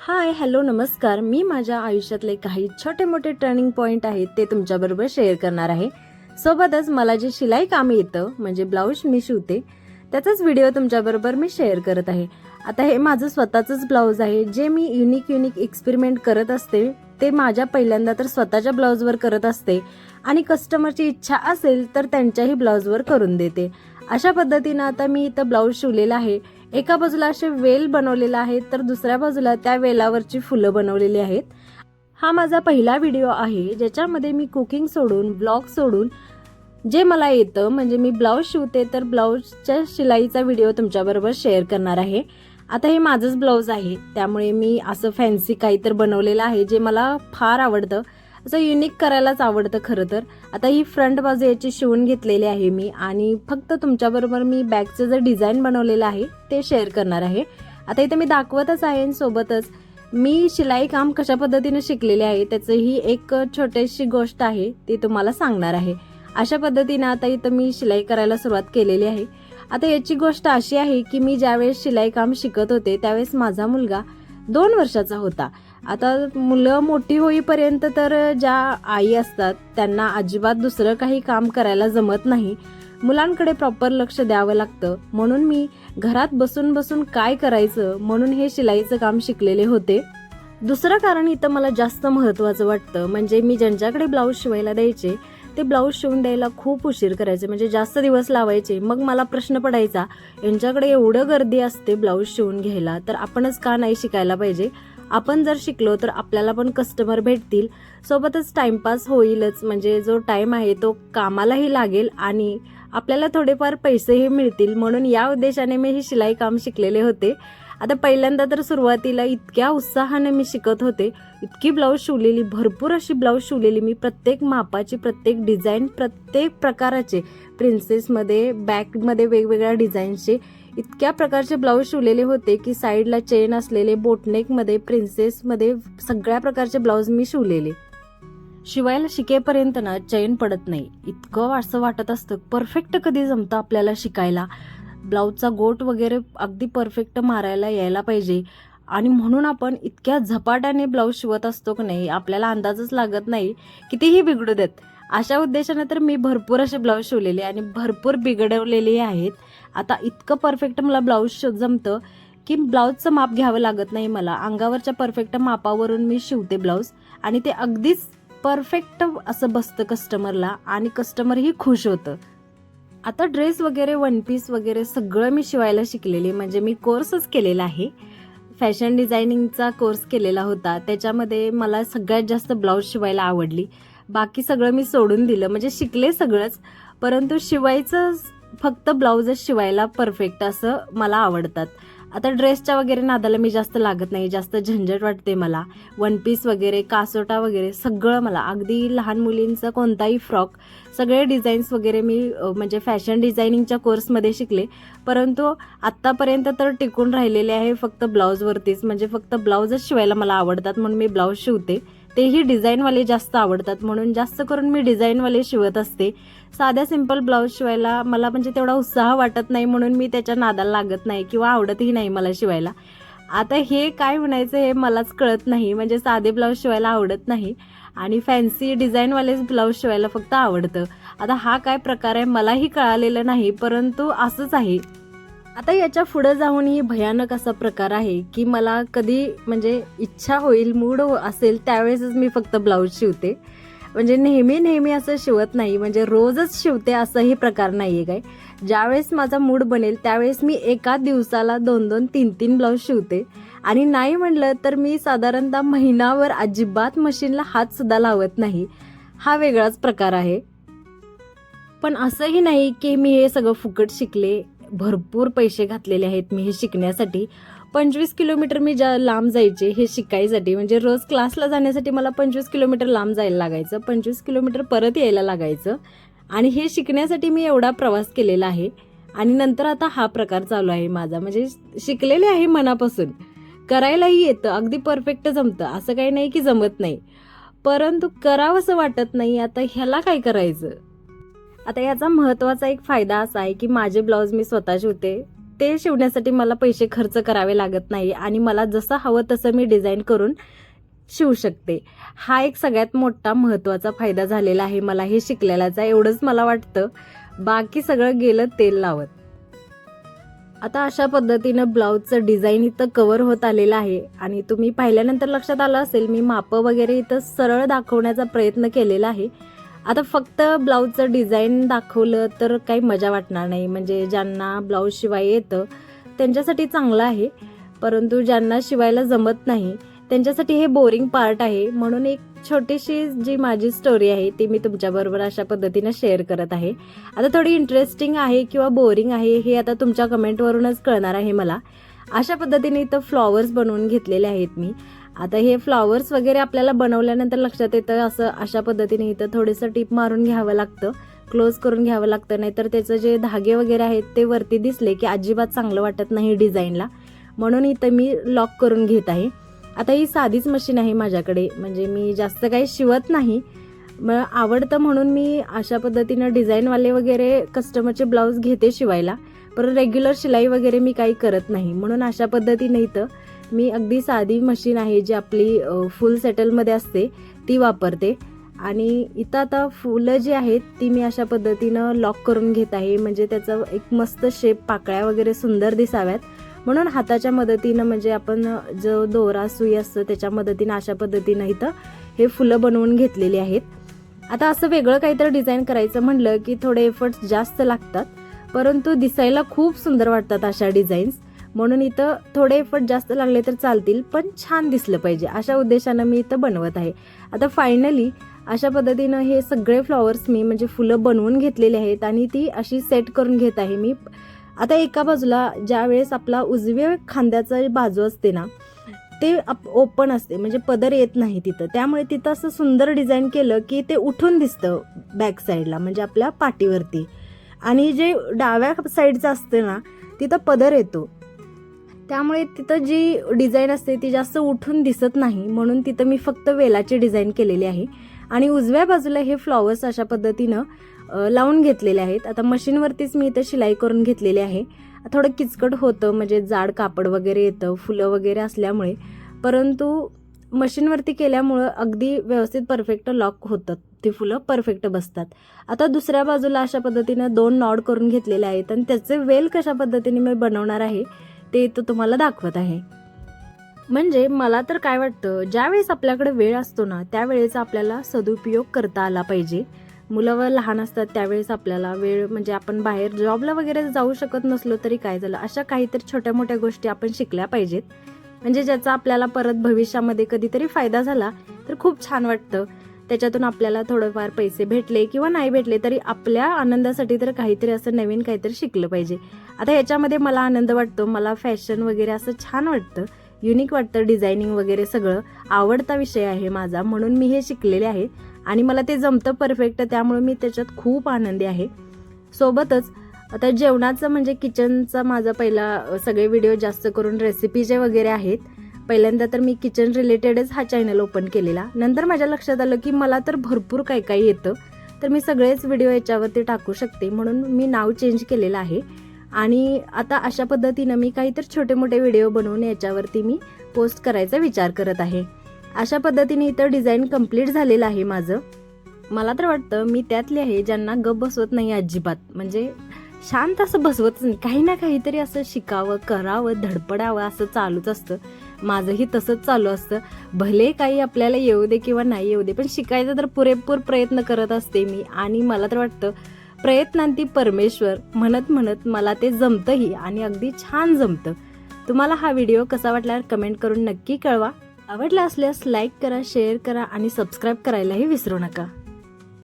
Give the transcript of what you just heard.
Hi hello नमस्कार. मी माझ्या आयुष्यातले काही छोटे मोठे टर्निंग पॉईंट आहेत ते तुमच्याबरोबर शेअर करणार आहे. सोबतच मला जे शिलाई काम येतं म्हणजे ब्लाऊज मी शिवते त्याचाच व्हिडिओ तुमच्याबरोबर मी शेअर करत आहे. आता हे माझं स्वतःचंच ब्लाऊज आहे. जे मी युनिक युनिक एक्सपेरिमेंट करत असते ते माझ्या पहिल्यांदा तर स्वतःच्या ब्लाऊजवर करत असते आणि कस्टमरची इच्छा असेल तर त्यांच्याही ब्लाऊजवर करून देते. अशा पद्धतीनं आता मी इथं ब्लाऊज शिवलेला आहे. एका बाजूला असे वेल बनवलेला आहे तर दुसऱ्या बाजूला त्या वेलावरची फुलं बनवलेली आहेत. हा माझा पहिला व्हिडिओ आहे ज्याच्यामध्ये मी कुकिंग सोडून ब्लॉग सोडून जे मला येतं म्हणजे मी ब्लाऊज शिवते तर ब्लाऊजच्या शिलाईचा व्हिडिओ तुमच्याबरोबर शेअर करणार आहे. आता हे माझंच ब्लाऊज आहे त्यामुळे मी असं फॅन्सी काही तर बनवलेलं आहे जे मला फार आवडतं. असं युनिक करायलाच आवडतं खरं तर. आता ही फ्रंट बाजू याची शिवून घेतलेली आहे मी आणि फक्त तुमच्याबरोबर मी बॅगचं जे डिझाईन बनवलेलं आहे ते शेअर करणार आहे. आता इथे मी दाखवतच आहे आणि सोबतच मी शिलाई काम कशा पद्धतीने शिकलेले आहे त्याचं ही एक छोटीशी गोष्ट आहे ती तुम्हाला सांगणार आहे. अशा पद्धतीनं आता इथं मी शिलाई करायला सुरुवात केलेली आहे. आता याची गोष्ट अशी आहे की मी ज्यावेळेस शिलाई काम शिकत होते त्यावेळेस माझा मुलगा दोन वर्षाचा होता. आता मुलं मोठी होईपर्यंत तर ज्या आई असतात त्यांना अजिबात दुसरं काही काम करायला जमत नाही. मुलांकडे प्रॉपर लक्ष द्यावं लागतं. म्हणून मी घरात बसून बसून काय करायचं म्हणून हे शिलाईचं काम शिकलेले होते. दुसरं कारण इथं मला जास्त महत्त्वाचं वाटतं म्हणजे मी ज्यांच्याकडे ब्लाऊज शिवायला द्यायचे ते ब्लाऊज शिवून द्यायला खूप उशीर करायचे. म्हणजे जास्त दिवस लावायचे मग मला प्रश्न पडायचा यांच्याकडे एवढं गर्दी असते ब्लाऊज शिवून घ्यायला तर आपणच का नाही शिकायला पाहिजे? आपण जर शिकलो तर आपल्याला पण कस्टमर भेटतील. सोबतच टाइमपास होईलच. म्हणजे जो टाईम आहे तो कामालाही लागेल आणि आपल्याला थोडेफार पैसेही मिळतील. म्हणून या उद्देशाने मी हे शिलाई काम शिकलेले होते. आता पहिल्यांदा तर सुरुवातीला इतक्या उत्साहाने मी शिकत होते. इतकी ब्लाऊज शिवलेली भरपूर अशी ब्लाऊज शिवलेली मी. प्रत्येक मापाची प्रत्येक डिझाईन प्रत्येक प्रकाराचे. प्रिन्सेसमध्ये बॅकमध्ये वेगवेगळ्या डिझाईन्सचे इतक्या प्रकारचे ब्लाऊज शिवलेले होते की साईडला चेन असलेले बोटनेकमध्ये प्रिन्सेसमध्ये सगळ्या प्रकारचे ब्लाऊज मी शिवलेले. शिवायला शिकेपर्यंत ना चैन पडत नाही. इतकं असं वाटत असतं. परफेक्ट कधी जमतं आपल्याला शिकायला? ब्लाऊजचा गोट वगैरे अगदी परफेक्ट मारायला यायला पाहिजे. आणि म्हणून आपण इतक्या झपाट्याने ब्लाऊज शिवत असतो की नाही आपल्याला अंदाजच लागत नाही कितीही बिघडू देत. अशा उद्देशाने तर मी भरपूर असे ब्लाऊज शिवलेले आणि भरपूर बिघडवलेले आहेत. आता इतकं परफेक्ट मला ब्लाऊज जमतं की ब्लाऊजचं माप घ्यावं लागत नाही मला. अंगावरच्या परफेक्ट मापावरून मी शिवते ब्लाऊज आणि ते अगदीच परफेक्ट असं बसतं कस्टमरला आणि कस्टमरही खुश होतं. आता ड्रेस वगैरे वन पीस वगैरे सगळं मी शिवायला शिकलेले. म्हणजे मी कोर्सच केलेला आहे. फॅशन डिझायनिंगचा कोर्स केलेला होता. त्याच्यामध्ये मला सगळ्यात जास्त ब्लाऊज शिवायला आवडली. बाकी सगळं मी सोडून दिलं. म्हणजे शिकले सगळंच परंतु शिवायचं फक्त ब्लाऊजच शिवायला परफेक्ट असं मला आवडतात. आता ड्रेसच्या वगैरे नादाला मी जास्त लागत नाही जास्त झंझट वाटते मला. वन पीस वगैरे कासोटा वगैरे सगळं मला. अगदी लहान मुलींचा कोणताही फ्रॉक सगळे डिझाईन्स वगैरे मी म्हणजे फॅशन डिझायनिंगच्या कोर्समध्ये शिकले. परंतु आत्तापर्यंत तर टिकून राहिलेले आहे फक्त ब्लाऊजवरतीच म्हणजे फक्त ब्लाऊजच शिवायला मला आवडतात म्हणून मी ब्लाऊज शिवते. तेही डिझाईनवाले जास्त आवडतात. म्हणून जास्त करून मी डिझाईनवाले शिवत असते. साध्या सिंपल ब्लाऊज शिवायला मला म्हणजे तेवढा उत्साह वाटत नाही म्हणून मी त्याच्या नादाला लागत नाही किंवा आवडतही नाही मला शिवायला. आता हे काय म्हणायचं हे मलाच कळत नाही. म्हणजे साधे ब्लाऊज शिवायला आवडत नाही. आणि फॅन्सी डिझाईनवालेच ब्लाऊज शिवायला फक्त आवडतं. आता हा काय प्रकार आहे मलाही कळालेलं नाही परंतु असंच आहे. आता याच्या पुढं जाऊन ही भयानक असा प्रकार आहे की मला कधी म्हणजे इच्छा होईल मूड हो- असेल त्यावेळेसच मी फक्त ब्लाऊज शिवते. म्हणजे नेहमी नेहमी असं शिवत नाही म्हणजे रोजच शिवते असंही प्रकार नाही आहे काय. ज्यावेळेस माझा मूड बनेल त्यावेळेस मी एका दिवसाला दोन दोन तीन तीन ब्लाऊज शिवते. आणि नाही म्हणलं तर मी साधारणतः महिनावर अजिबात मशीनला हातसुद्धा लावत नाही. हा वेगळाच प्रकार आहे. पण असंही नाही की मी हे सगळं फुकट शिकले भरपूर पैसे घातलेले आहेत मी हे शिकण्यासाठी. पंचवीस किलोमीटर मी ज्या लांब जायचे हे शिकायसाठी म्हणजे रोज क्लासला जाण्यासाठी मला पंचवीस किलोमीटर लांब जायला लागायचं पंचवीस किलोमीटर परत यायला लागायचं आणि हे शिकण्यासाठी मी एवढा प्रवास केलेला आहे. आणि नंतर आता हा प्रकार चालू आहे माझा म्हणजे शिकलेले आहे मनापासून. करायलाही येतं अगदी परफेक्ट जमतं असं काही नाही की जमत नाही. परंतु करावंसं वाटत नाही आता ह्याला काय करायचं? आता याचा महत्त्वाचा एक फायदा असा आहे की माझे ब्लाऊज मी स्वतः शिवते ते शिवण्यासाठी मला पैसे खर्च करावे लागत नाही आणि मला जसं हवं तसं मी डिझाईन करून शिवू शकते. हा एक सगळ्यात मोठा महत्त्वाचा फायदा झालेला आहे मला हे शिकलेल्याचा. एवढंच मला वाटतं. बाकी सगळं गेलं तेल लावत. आता अशा पद्धतीनं ब्लाऊजचं डिझाईन इथं कवर होत आलेलं आहे. आणि तुम्ही पाहिल्यानंतर लक्षात आलं असेल मी मापं वगैरे इथं सरळ दाखवण्याचा प्रयत्न केलेला आहे. आता फक्त ब्लाऊजचं डिझाईन दाखवलं तर काही मजा वाटणार नाही. म्हणजे ज्यांना ब्लाऊज शिवाय येतं त्यांच्यासाठी चांगलं आहे. परंतु ज्यांना शिवायला जमत नाही त्यांच्यासाठी हे बोरिंग पार्ट आहे. म्हणून एक छोटीशी जी माझी स्टोरी आहे ती मी तुमच्याबरोबर अशा पद्धतीनं शेअर करत आहे. आता थोडी इंटरेस्टिंग आहे किंवा बोरिंग आहे हे आता तुमच्या कमेंटवरूनच कळणार आहे मला. अशा पद्धतीने इथं फ्लॉवर्स बनवून घेतलेले आहेत मी. आता हे फ्लॉवर्स वगैरे आपल्याला बनवल्यानंतर लक्षात येतं असं अशा पद्धतीने इथं थोडंसं टीप मारून घ्यावं लागतं क्लोज करून घ्यावं लागतं नाहीतर त्याचं जे धागे वगैरे आहेत ते वरती दिसले की अजिबात चांगलं वाटत नाही डिझाईनला म्हणून इथं मी लॉक करून घेत आहे. आता ही साधीच मशीन आहे माझ्याकडे म्हणजे मी जास्त काही शिवत नाही. मग आवडतं म्हणून मी अशा पद्धतीनं डिझाईनवाले वगैरे कस्टमरचे ब्लाऊज घेते शिवायला. पण रेग्युलर शिलाई वगैरे मी काही करत नाही. म्हणून अशा पद्धतीने इथं मी अगदी साधी मशीन आहे जी आपली फुल सेटलमध्ये असते ती वापरते. आणि इथं आता फुलं जी आहेत ती मी अशा पद्धतीनं लॉक करून घेत आहे. म्हणजे त्याचं एक मस्त शेप पाकळ्या वगैरे सुंदर दिसाव्यात. म्हणून हाताच्या मदतीनं म्हणजे आपण जो दोरा सुई असतो त्याच्या मदतीनं अशा पद्धतीनं इथं हे फुलं बनवून घेतलेली आहेत. आता असं वेगळं काहीतरी डिझाईन करायचं म्हणलं की थोडे एफर्ट्स जास्त लागतात. परंतु दिसायला खूप सुंदर वाटतात अशा डिझाईन्स म्हणून इथं थोडे एफर्ट जास्त लागले तर चालतील पण छान दिसलं पाहिजे. अशा उद्देशानं मी इथं बनवत आहे. आता फायनली अशा पद्धतीनं हे सगळे फ्लॉवर्स मी म्हणजे फुलं बनवून घेतलेले आहेत आणि ती अशी सेट करून घेत आहे मी. आता एका बाजूला ज्या वेळेस आपला उजव्या खांद्याचा बाजू असते ना ते ओपन असते म्हणजे पदर येत नाही तिथं. त्यामुळे तिथं असं सुंदर डिझाईन केलं की ते उठून दिसतं बॅक साईडला म्हणजे आपल्या पाठीवरती. आणि जे डाव्या साईडचं असतं ना तिथं पदर येतो. त्यामुळे तिथं जी डिझाईन असते ती जास्त उठून दिसत नाही. म्हणून तिथं मी फक्त वेलाची डिझाईन केलेली आहे. आणि उजव्या बाजूला हे फ्लॉवर्स अशा पद्धतीनं लावून घेतलेले आहेत. आता मशीनवरतीच मी इथं शिलाई करून घेतलेली आहे. थोडं किचकट होतं म्हणजे जाड कापड वगैरे येतं फुलं वगैरे असल्यामुळे. परंतु मशीनवरती केल्यामुळं अगदी व्यवस्थित परफेक्ट लॉक होतात ती फुलं परफेक्ट बसतात. आता दुसऱ्या बाजूला अशा पद्धतीनं दोन नॉड करून घेतलेले आहेत. आणि त्याचे वेल कशा पद्धतीने मी बनवणार आहे ते तो तुम्हाला दाखवत आहे. म्हणजे मला तर काय वाटतं ज्यावेळेस आपल्याकडे वेळ असतो ना त्यावेळेचा आपल्याला सदुपयोग करता आला पाहिजे. मुलं व लहान असतात त्यावेळेस आपल्याला वेळ म्हणजे आपण बाहेर जॉबला वगैरे जाऊ शकत नसलो तरी काय झालं अशा काहीतरी छोट्या मोठ्या गोष्टी आपण शिकल्या पाहिजेत. म्हणजे ज्याचा आपल्याला परत भविष्यामध्ये कधीतरी फायदा झाला तर खूप छान वाटतं. त्याच्यातून आपल्याला थोडंफार पैसे भेटले किंवा नाही भेटले तरी आपल्या आनंदासाठी तर काहीतरी असं नवीन काहीतरी शिकलं पाहिजे. आता ह्याच्यामध्ये मला आनंद वाटतो मला फॅशन वगैरे असं छान वाटतं युनिक वाटतं डिझायनिंग वगैरे सगळं. आवडता विषय आहे माझा म्हणून मी हे शिकलेले आहे. आणि मला ते जमतं परफेक्ट त्यामुळे मी त्याच्यात खूप आनंदी आहे. सोबतच आता जेवणाचं म्हणजे किचनचा माझा पहिला सगळे व्हिडिओ जास्त करून रेसिपीचे वगैरे आहेत पहिल्यांदा तर मी किचन रिलेटेडच हा चॅनल ओपन केलेला. नंतर माझ्या लक्षात आलं की मला तर भरपूर काही काही येतं. तर मी सगळेच व्हिडिओ याच्यावरती टाकू शकते. म्हणून मी नाव चेंज केलेलं आहे. आणि आता अशा पद्धतीनं मी काहीतरी छोटे मोठे व्हिडिओ बनवून याच्यावरती मी पोस्ट करायचा विचार करत आहे. अशा पद्धतीने इथं डिझाईन कंप्लीट झालेलं आहे माझं. मला तर वाटतं मी त्यातली आहे ज्यांना गप बसवत नाही अजिबात. म्हणजे शांत असं बसवतच नाही. काही ना काहीतरी असं शिकावं करावं धडपडावं असं चालूच असतं. माझंही तसंच चालू असतं. भले काही आपल्याला येऊ दे किंवा नाही येऊ दे पण शिकायचा तर पुरेपूर प्रयत्न करत असते मी. आणि मला तर वाटतं प्रयत्नांती परमेश्वर म्हणत म्हणत मला ते जमतंही आणि अगदी छान जमतं. तुम्हाला हा व्हिडिओ कसा वाटला कमेंट करून नक्की कळवा. आवडला असल्यास लाईक करा शेअर करा आणि सबस्क्राईब करायलाही विसरू नका.